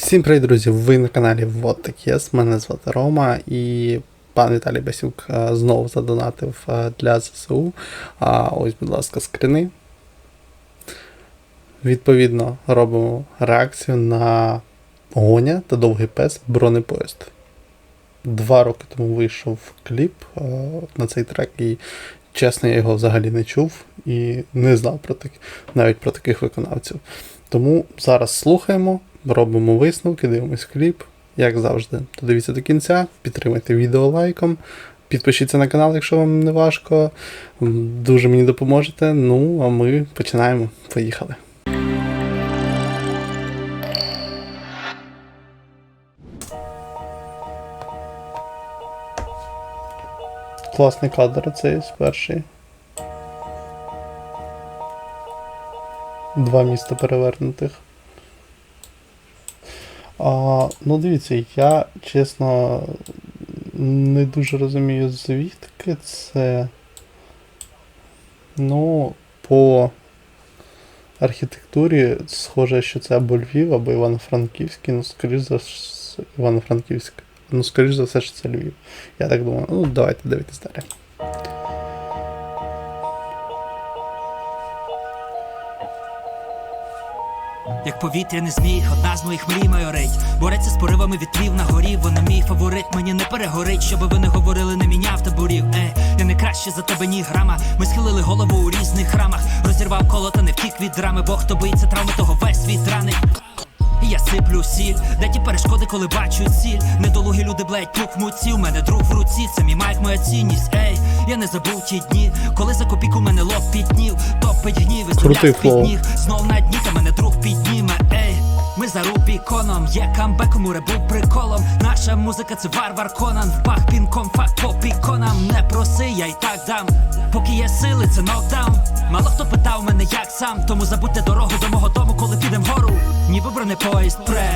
Всім привіт, друзі! Ви на каналі Вот так. Мене звати Рома і пан Віталій Басюк е, знову задонатив е, для ЗСУ. А ось, будь ласка, скрини. Відповідно, робимо реакцію на Гоня та довгий пес бронепоїзд. Два роки тому вийшов кліп е, на цей трек, і чесно, я його взагалі не чув і не знав про так, навіть про таких виконавців. Тому зараз слухаємо, робимо висновки, дивимось кліп, як завжди. То дивіться до кінця, підтримайте відео лайком, підпишіться на канал, якщо вам не важко. Дуже мені допоможете. Ну, а ми починаємо. Поїхали. Класний кадр цей перший. Два міста перевернутих. А, ну дивіться, я чесно не дуже розумію, звідки це. Ну, по архітектурі схоже, що це або Львів, або Івано-Франківський, ну, скоріш за Івано-Франківськ. Ну, скоріш за все, що це Львів. Я так думаю. Ну, давайте дивитись далі. Як повітряний змій, одна з моїх мрій майорить Бореться з поривами вітрів на горі, вона мій фаворит, мені не перегорить, щоби ви не говорили, не міняв таборів. Е, я не краще за тебе, ні грама. Ми схилили голову у різних храмах. Розірвав коло та не втік від драми, бо хто боїться травми, того весь світ ранить. Я сиплю сіль, де ті перешкоди, коли бачу ціль. Недолугі люди блять пух в муці. У мене друг в руці, це мій майк, моя цінність. Ей, я не забув ті дні, коли за копійку мене лоб піднів, топить гнів і стріляв під ніг. Знов на дні, та мене друг підніме. Ей, ми за Рубіконом, є камбеком, у ребу приколом. Наша музика це варвар Конан. Впах пінком, факт по піконам. Не проси, я й так дам. Поки є сили, це нокдаун. Мало хто питав мене, як сам. Тому забудьте дорогу до мого дому, коли підем вгору. Ніби бронепоїзд пре.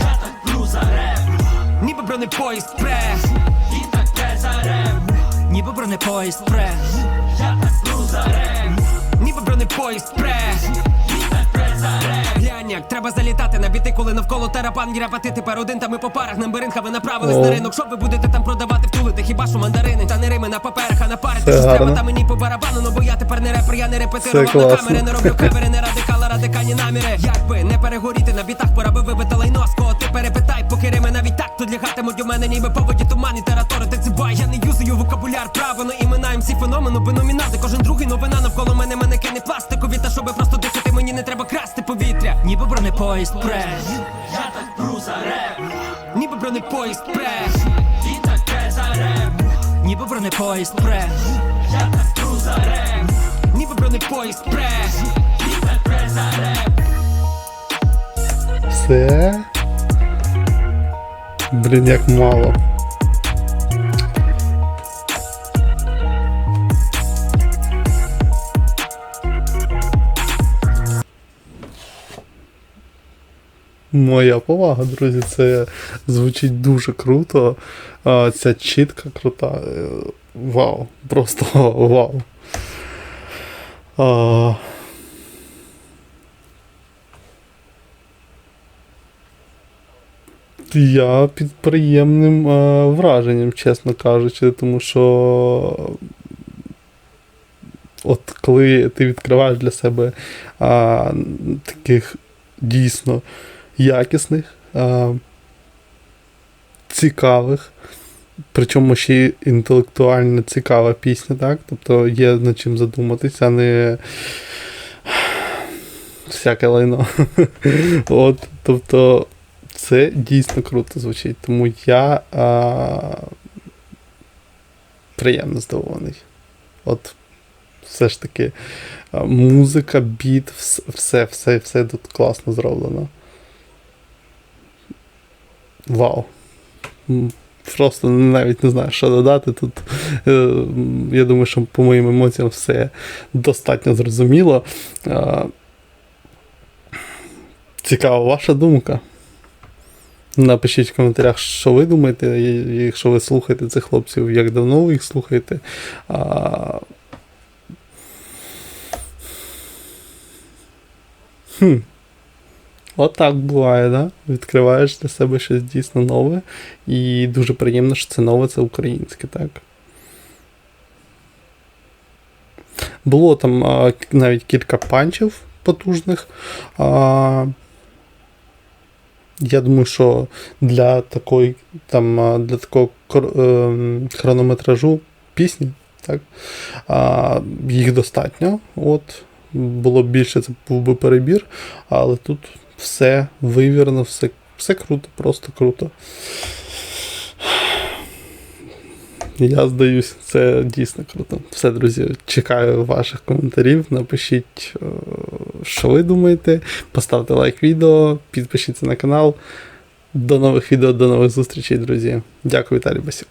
Я так пру за рем. Ніби бронепоїзд пре. І таке за рем. Ніби бронепоїзд пре. Я так пру за рем. Ніби бронепоїзд пре. Глянь, як треба залітати на біти, коли навколо тарапан рапати тепер один та ми по парах нам беринка ви направились на ринок. Що ви будете там продавати, втулити? Хіба що мандарини та не рими на паперах, а на парити Це щось треба та мені по барабану, ну бо я тепер не репер, я не репетирував на камери, не роблю кавери, не радикала, радикальні наміри. Якби не перегоріти на бітах, пора би вибити лайно, з кого ти перепитай, поки рими навіть так тут лягатимуть. У мене, ніби поводі тумані, тератори, ти цибай, я не юзую вокабуляр правильно, імена МС феномену, би номінати, кожен другий новина навколо мене манекени пластикові, та щоби просто бронепоїзд прес Я так пру за рем. Ніби бронепоїзд прес І таке за реп Ніби бронепоїзд прес Я так пру за рем. Ніби бронепоїзд прес І таке за реп Все. Блін, як мало. Моя повага, друзі, це звучить дуже круто. Ця чітка крута. Вау. Просто вау. Я під приємним враженням, чесно кажучи, тому що от коли ти відкриваєш для себе а, таких дійсно якісних, а, цікавих, причому ще й інтелектуально цікава пісня, так? Тобто є над чим задуматися, а не всяке лайно. От, тобто, це дійсно круто звучить. Тому я а, приємно здивований. От, все ж таки, музика, біт, все, все, все тут класно зроблено. Вау. Просто навіть не знаю, що додати. Тут е, я думаю, що по моїм емоціям все достатньо зрозуміло. Цікава ваша думка. Напишіть в коментарях, що ви думаєте, якщо ви слухаєте цих хлопців, як давно ви їх слухаєте. Хм. Отак буває, да? Відкриваєш для себе щось дійсно нове. І дуже приємно, що це нове, це українське, так. Було там а, навіть кілька панчів потужних. А, я думаю, що для такої, там, для такого ем, хронометражу пісні, так, а, їх достатньо. От, було б більше, це був би перебір, але тут все вивірно, все, все круто, просто круто. Я здаюсь, це дійсно круто. Все, друзі, чекаю ваших коментарів. Напишіть, е, що ви думаєте. Поставте лайк відео, підпишіться на канал. До нових відео, до нових зустрічей, друзі. Дякую, Віталій Басюк.